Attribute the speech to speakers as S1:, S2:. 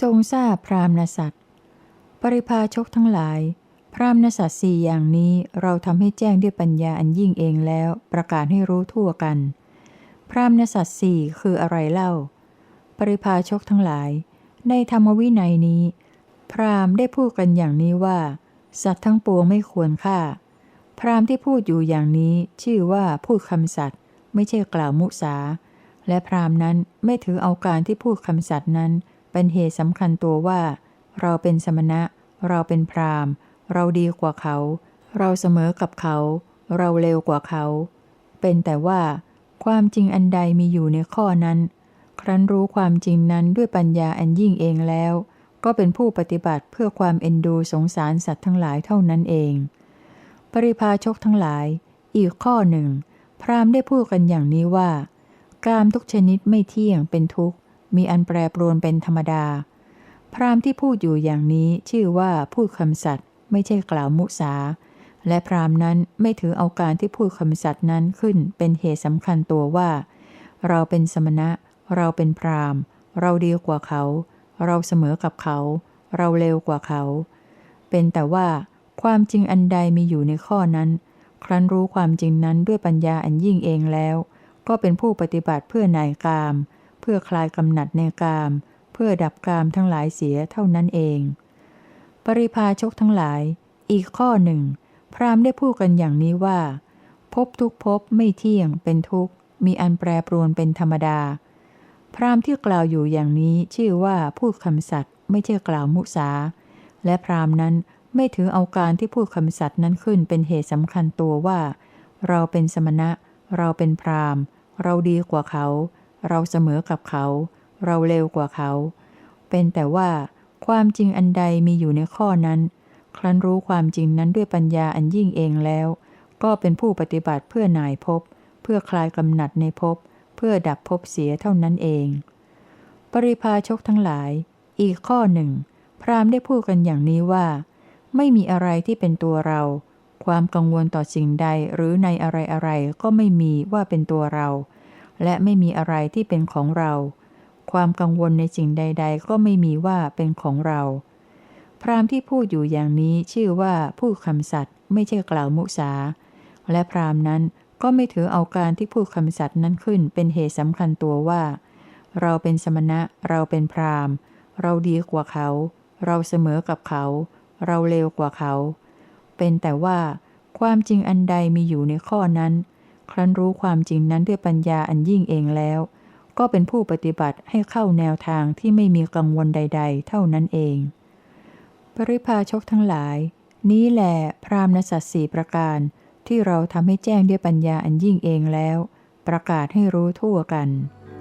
S1: ทรงทราบพรามณสัตว์ปริพาชกทั้งหลาย พรามณสัตว์สี่อย่างนี้เราทำให้แจ้งด้วยปัญญาอันยิ่งเองแล้ว ประกาศให้รู้ทั่วกัน พรามณสัตว์สี่คืออะไรเล่า ปริพาชกทั้งหลาย ในธรรมวินัยนี้ พรามได้พูดกันอย่างนี้ว่า สัตว์ทั้งปวงไม่ควรฆ่า พรามที่พูดอยู่อย่างนี้ ชื่อว่าพูดคำสัตย์ไม่ใช่กล่าวมุสาและพรามนั้นไม่ถือเอาการที่พูดคำสัตย์นั้น เป็นเหตุสำคัญตัวว่า เราเป็นสมณะ เราเป็นพราหมณ์ เราดีกว่าเขา เราเสมอกับเขา เราเร็วกว่าเขา เป็นแต่ว่าความจริงอันใดมีอยู่ในข้อนั้น ครั้นรู้ความจริงนั้นด้วยปัญญาอันยิ่งเองแล้ว ก็เป็นผู้ปฏิบัติเพื่อความเอ็นดูสงสารสัตว์ทั้งหลายเท่านั้นเอง ปริพาชกทั้งหลาย อีกข้อหนึ่ง พราหมณ์ได้พูดกันอย่างนี้ว่า กามทุกชนิดไม่เที่ยงเป็นทุกข์ มีอันแปรปรวนเป็นธรรมดา พราหมณ์ที่พูดอยู่อย่างนี้ชื่อว่าพูดคำสัตย์ไม่ใช่กล่าวมุสา และพราหมณ์นั้นไม่ถือเอาการที่พูดคำสัตย์นั้นขึ้นเป็นเหตุสำคัญตัวว่า เราเป็นสมณะ เราเป็นพราหมณ์ เราดีกว่าเขา เราเสมอกับเขา เราเร็วกว่าเขา เป็นแต่ว่าความจริงอันใดมีอยู่ในข้อนั้น ครั้นรู้ความจริงนั้นด้วยปัญญาอันยิ่งเองแล้ว ก็เป็นผู้ปฏิบัติเพื่อนายกามเพื่อคลายกำหนัดในกาม เพื่อดับกามทั้งหลายเสียเท่านั้นเอง ปริพาชกทั้งหลาย อีกข้อหนึ่ง พราหมณ์ได้พูดกันอย่างนี้ว่าพบทุกภพไม่เที่ยงเป็นทุกข์ มีอันแปรปรวนเป็นธรรมดา พราหมณ์ที่กล่าวอยู่อย่างนี้ชื่อว่าพูดคำสัตย์ไม่ใช่กล่าวมุสา และพราหมณ์นั้นไม่ถือเอาการที่พูดคำสัตย์นั้นขึ้นเป็นเหตุสำคัญตัวว่า เราเป็นสมณะ เราเป็นพราหมณ์ เราดีกว่าเขา เราเสมอกับเขา เราเร็วกว่าเขา เป็นแต่ว่าความจริงอันใดมีอยู่ในข้อนั้น ครั้นรู้ความจริงนั้นด้วยปัญญาอันยิ่งเองแล้ว ก็เป็นผู้ปฏิบัติเพื่อนายภพ เพื่อคลายกำหนัดในภพ เพื่อดับภพเสียเท่านั้นเอง ปริพาชกทั้งหลาย อีกข้อหนึ่ง พราหมณ์ได้พูดกันอย่างนี้ว่า ไม่มีอะไรที่เป็นตัวเรา ความกังวลต่อสิ่งใดหรือในอะไรอะไรก็ไม่มีว่าเป็นตัวเรา และไม่มีอะไรที่เป็นของเรา ความกังวลในสิ่งใด ๆ ก็ไม่มีว่าเป็นของเรา พราหมณ์ที่พูดอยู่อย่างนี้ชื่อว่าพูดคำสัตย์ไม่ใช่กล่าวมุสา และพราหมณ์นั้นก็ไม่ถือเอาการที่พูดคำสัตย์นั้นขึ้นเป็นเหตุสำคัญตัวว่า เราเป็นสมณะ เราเป็นพราหมณ์ เราดีกว่าเขา เราเสมอกับเขา เราเร็วกว่าเขา เป็นแต่ว่าความจริงอันใดมีอยู่ในข้อนั้น ครั้นรู้ความจริงนั้นด้วยปัญญาอันยิ่งเองแล้ว ก็เป็นผู้ปฏิบัติให้เข้าแนวทางที่ไม่มีกังวลใด ๆ เท่านั้นเอง ปริพาชกทั้งหลาย นี้แหละพรามณสัตว์สีประการ ที่เราทำให้แจ้งด้วยปัญญาอันยิ่งเองแล้ว ประกาศให้รู้ทั่วกัน